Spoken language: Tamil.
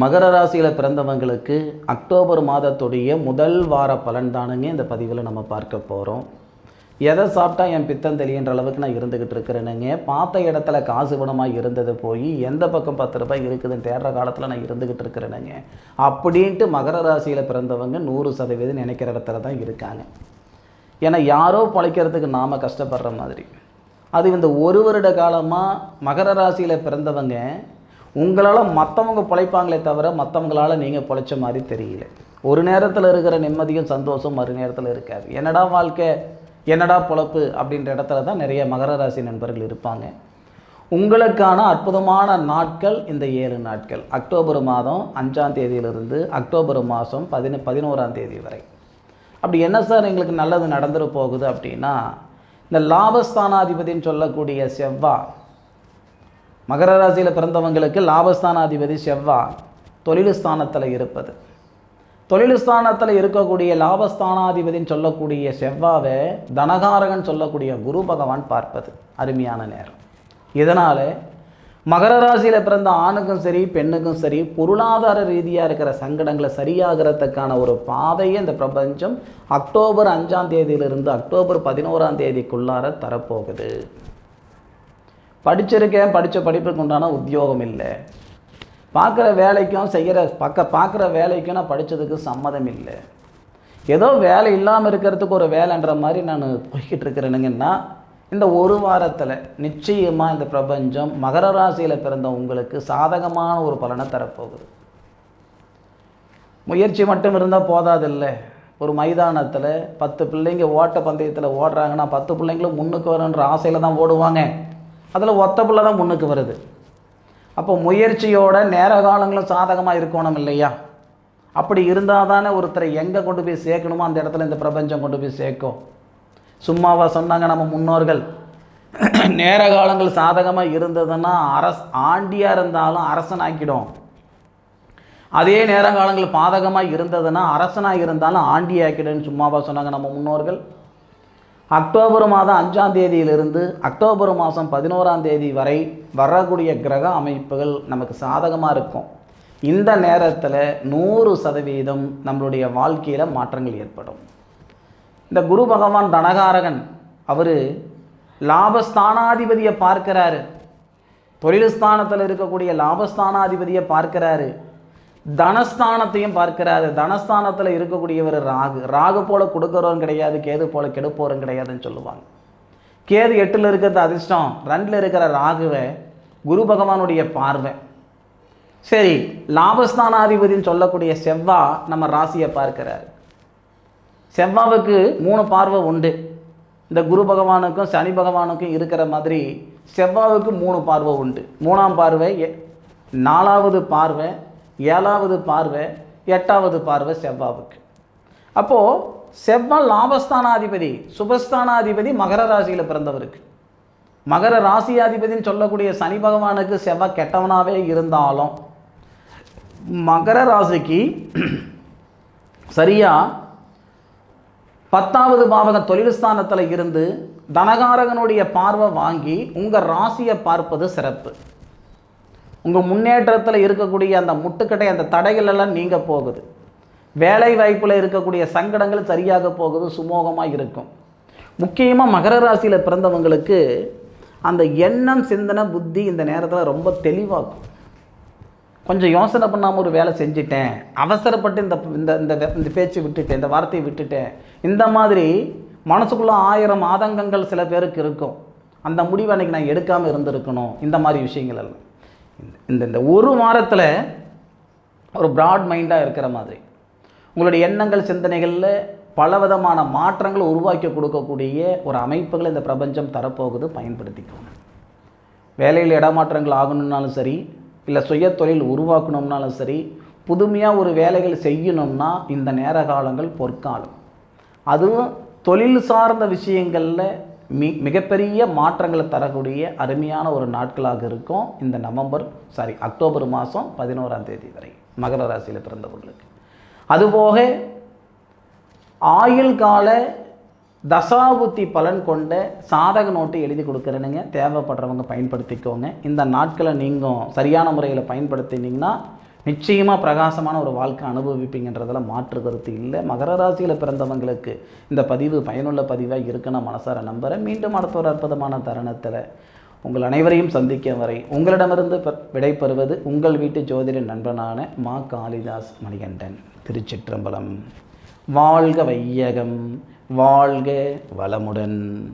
மகர ராசியில் பிறந்தவங்களுக்கு அக்டோபர் மாதத்துடைய முதல் வார பலன் தானுங்க இந்த பதிவில் நம்ம பார்க்க போகிறோம் எதை சாப்பிட்டா என் பித்தம் தெளியன்ற அளவுக்கு நான் இருந்துக்கிட்டு இருக்கிறேனுங்க. பார்த்த இடத்துல காசு பணமாக இருந்தது போய் எந்த பக்கம் பத்து ரூபாய் இருக்குதுன்னு தேடுற காலத்தில் நான் இருந்துக்கிட்டு இருக்கிறேனுங்க. அப்படின்ட்டு மகர ராசியில் பிறந்தவங்க நூறு சதவீதம் நினைக்கிற இடத்துல தான் இருக்காங்க. ஏன்னா யாரோ பழைக்கிறதுக்கு நாம் கஷ்டப்படுற மாதிரி. அது இந்த ஒரு வருட காலமாக மகர ராசியில் பிறந்தவங்க உங்களால் மற்றவங்க பிழைப்பாங்களே தவிர மற்றவங்களால் நீங்கள் பிழைச்ச மாதிரி தெரியல. ஒரு நேரத்தில் இருக்கிற நிம்மதியும் சந்தோஷம் மறு நேரத்தில் இருக்காது. என்னடா வாழ்க்கை? என்னடா பொழப்பு? அப்படின்ற இடத்துல தான் நிறைய மகர ராசி நண்பர்கள் இருப்பாங்க. உங்களுக்கான அற்புதமான நாட்கள் இந்த ஏழு நாட்கள். அக்டோபர் மாதம் அஞ்சாம் தேதியிலிருந்து அக்டோபர் மாதம் பதின பதினோராம் தேதி வரை. அப்படி என்ன சார் எங்களுக்கு நல்லது நடந்துட போகுது அப்படின்னா இந்த லாபஸ்தானாதிபதின்னு சொல்லக்கூடிய செவ்வா மகர ராசியில் பிறந்தவங்களுக்கு லாபஸ்தானாதிபதி செவ்வா தொழில் ஸ்தானத்தில் இருப்பது. தொழிலுஸ்தானத்தில் இருக்கக்கூடிய லாபஸ்தானாதிபதின்னு சொல்லக்கூடிய செவ்வாவை தனகாரகன் சொல்லக்கூடிய குரு பகவான் பார்ப்பது. அருமையான நேரம். இதனால் மகர ராசியில் பிறந்த ஆணுக்கும் சரி பெண்ணுக்கும் சரி பொருளாதார ரீதியாக இருக்கிற சங்கடங்களை சரியாகிறதுக்கான ஒரு பாதையை இந்த பிரபஞ்சம் அக்டோபர் அஞ்சாம் தேதியிலிருந்து அக்டோபர் பதினோராம் தேதிக்குள்ளார தரப்போகுது. படிச்சிருக்கேன் படித்த படிப்புக்கு உண்டான உத்தியோகம் இல்லை. பார்க்குற வேலைக்கும் செய்கிற பக்க பார்க்குற வேலைக்கும் நான் படித்ததுக்கு சம்மதம் இல்லை. ஏதோ வேலை இல்லாமல் இருக்கிறதுக்கு ஒரு வேலைன்ற மாதிரி நான் போய்கிட்டு இருக்கிறேனுங்கன்னா இந்த ஒரு வாரத்தில் நிச்சயமாக இந்த பிரபஞ்சம் மகர ராசியில் பிறந்த உங்களுக்கு சாதகமான ஒரு பலனை தரப்போகுது. முயற்சி மட்டும் இருந்தால் போதாதில்லை. ஒரு மைதானத்தில் பத்து பிள்ளைங்க ஓட்ட பந்தயத்தில் ஓடுறாங்கன்னா பத்து பிள்ளைங்களும் முன்னுக்கு வரணுன்ற ஆசையில் தான் ஓடுவாங்க. அதில் ஒத்த பிள்ளை தான் முன்னுக்கு வருது. அப்போ முயற்சியோட நேர காலங்களும் சாதகமாக இருக்கணும் இல்லையா? அப்படி இருந்தால் தானே ஒருத்தரை எங்கே கொண்டு போய் சேர்க்கணுமோ அந்த இடத்துல இந்த பிரபஞ்சம் கொண்டு போய் சேர்க்கும். சும்மாவா சொன்னாங்க நம்ம முன்னோர்கள். நேர காலங்கள் சாதகமாக இருந்ததுன்னா அரஸ் ஆண்டியாக இருந்தாலும் அரசனாக்கிடும். அதே நேர காலங்கள் பாதகமாக இருந்ததுன்னா அரசனாக இருந்தாலும் ஆண்டியாக்கிடுன்னு சும்மாவா சொன்னாங்க நம்ம முன்னோர்கள். அக்டோபர் மாதம் அஞ்சாம் தேதியிலிருந்து அக்டோபர் மாதம் பதினோராம் தேதி வரை வரக்கூடிய கிரக அமைப்புகள் நமக்கு சாதகமாக இருக்கும். இந்த நேரத்தில் நூறு சதவீதம் நம்மளுடைய வாழ்க்கையில் மாற்றங்கள் ஏற்படும். இந்த குரு பகவான் தனகாரகன் அவர் லாபஸ்தானாதிபதியை பார்க்கிறாரு. தொழில் ஸ்தானத்தில் இருக்கக்கூடிய லாபஸ்தானாதிபதியை பார்க்கிறாரு. தனஸ்தானத்தையும் பார்க்கிறாரு. தனஸ்தானத்தில் இருக்கக்கூடியவர் ராகு. ராகு போல கொடுக்குறவன் கிடையாது கேது போல கெடுப்போரும் கிடையாதுன்னு சொல்லுவாங்க. கேது எட்டில் இருக்கிறது அதிர்ஷ்டம். ரெண்டில் இருக்கிற ராகுவை குரு பகவானுடைய பார்வை. சரி லாபஸ்தானாதிபதினு சொல்லக்கூடிய செவ்வா நம்ம ராசியை பார்க்கிறார். செவ்வாவுக்கு மூணு பார்வை உண்டு. இந்த குரு பகவானுக்கும் சனி பகவானுக்கும் இருக்கிற மாதிரி செவ்வாவுக்கு மூணு பார்வை உண்டு. மூணாம் பார்வை எ- நாலாவது பார்வை ஏழாவது பார்வை எட்டாவது பார்வை செவ்வாவுக்கு. அப்போது செவ்வாய் லாபஸ்தானாதிபதி சுபஸ்தானாதிபதி மகர ராசியில் பிறந்தவருக்கு. மகர ராசியாதிபதினு சொல்லக்கூடிய சனி பகவானுக்கு செவ்வாய் கெட்டவனாகவே இருந்தாலும் மகர ராசிக்கு சரியாக பத்தாவது பாவகம் தொழில் ஸ்தானத்தில் இருந்து தனகாரகனுடைய பார்வை வாங்கி உங்கள் ராசியை பார்ப்பது சிறப்பு. உங்கள் முன்னேற்றத்தில் இருக்கக்கூடிய அந்த முட்டுக்கட்டை அந்த தடைகள் எல்லாம் நீங்கள் போகுது. வேலை வாய்ப்பில் இருக்கக்கூடிய சங்கடங்கள் சரியாக போகுது சுமூகமாக இருக்கும். முக்கியமாக மகர ராசியில் பிறந்தவங்களுக்கு அந்த எண்ணம் சிந்தனை புத்தி இந்த நேரத்தில் ரொம்ப தெளிவாகும். கொஞ்சம் யோசனை பண்ணாமல் ஒரு வேலை செஞ்சிட்டேன் அவசரப்பட்டு இந்த இந்த இந்த இந்த பேச்சு விட்டுட்டேன் இந்த வார்த்தையை விட்டுட்டேன். இந்த மாதிரி மனசுக்குள்ளே ஆயிரம் ஆதங்கங்கள் சில பேருக்கு இருக்கும். அந்த முடிவை அன்னைக்கு நான் எடுக்காமல் இருந்திருக்கணும். இந்த மாதிரி விஷயங்கள் எல்லாம். இந்த- இந்த ஒரு வாரத்தில் ஒரு ப்ராட் மைண்டாக இருக்கிற மாதிரி உங்களுடைய எண்ணங்கள் சிந்தனைகளில் பலவிதமான மாற்றங்களை உருவாக்கி கொடுக்கக்கூடிய ஒரு அமைப்புகளை இந்த பிரபஞ்சம் தரப்போகுது பயன்படுத்திக்கோங்க. வேலையில் இடமாற்றங்கள் ஆகணும்னாலும் சரி இல்லை சுய தொழில் உருவாக்கணும்னாலும் சரி புதுமையாக ஒரு வேலைகள் செய்யணும்னா இந்த நேர காலங்கள் பொற்காலம். அதுவும் தொழில் சார்ந்த விஷயங்களில் மி மிகப்பெரிய மாற்றங்களை தரக்கூடிய அருமையான ஒரு நாட்களாக இருக்கும் இந்த நவம்பர் சாரி அக்டோபர் மாதம் பதினோராம் தேதி வரை மகர ராசியில் பிறந்தவர்களுக்கு. அதுபோக ஆயுள் கால தசாபுத்தி பலன் கொண்ட சாதக நோட்டு எழுதி கொடுக்குறேனுங்க. தேவைப்படுறவங்க பயன்படுத்திக்கோங்க. இந்த நாட்களை நீங்கள் சரியான முறையில் பயன்படுத்தினீங்கன்னா நிச்சயமாக பிரகாசமான ஒரு வாழ்க்கை அனுபவிப்பீங்கன்றதில் மாற்று கருத்து இல்லை. மகர ராசியில் பிறந்தவங்களுக்கு இந்த பதிவு பயனுள்ள பதிவாக இருக்குன்னு நான் மனசார நம்புகிறேன் மீண்டும் அடுத்த ஒரு அற்புதமான தருணத்தில் உங்கள் அனைவரையும் சந்திக்கும் வரை உங்களிடமிருந்து விடைபெறுவது உங்கள் வீட்டு ஜோதிட நண்பனான மா காளிதாஸ் மணிகண்டன். திருச்சிற்றம்பலம். வாழ்க வையகம். வாழ்க வளமுடன்.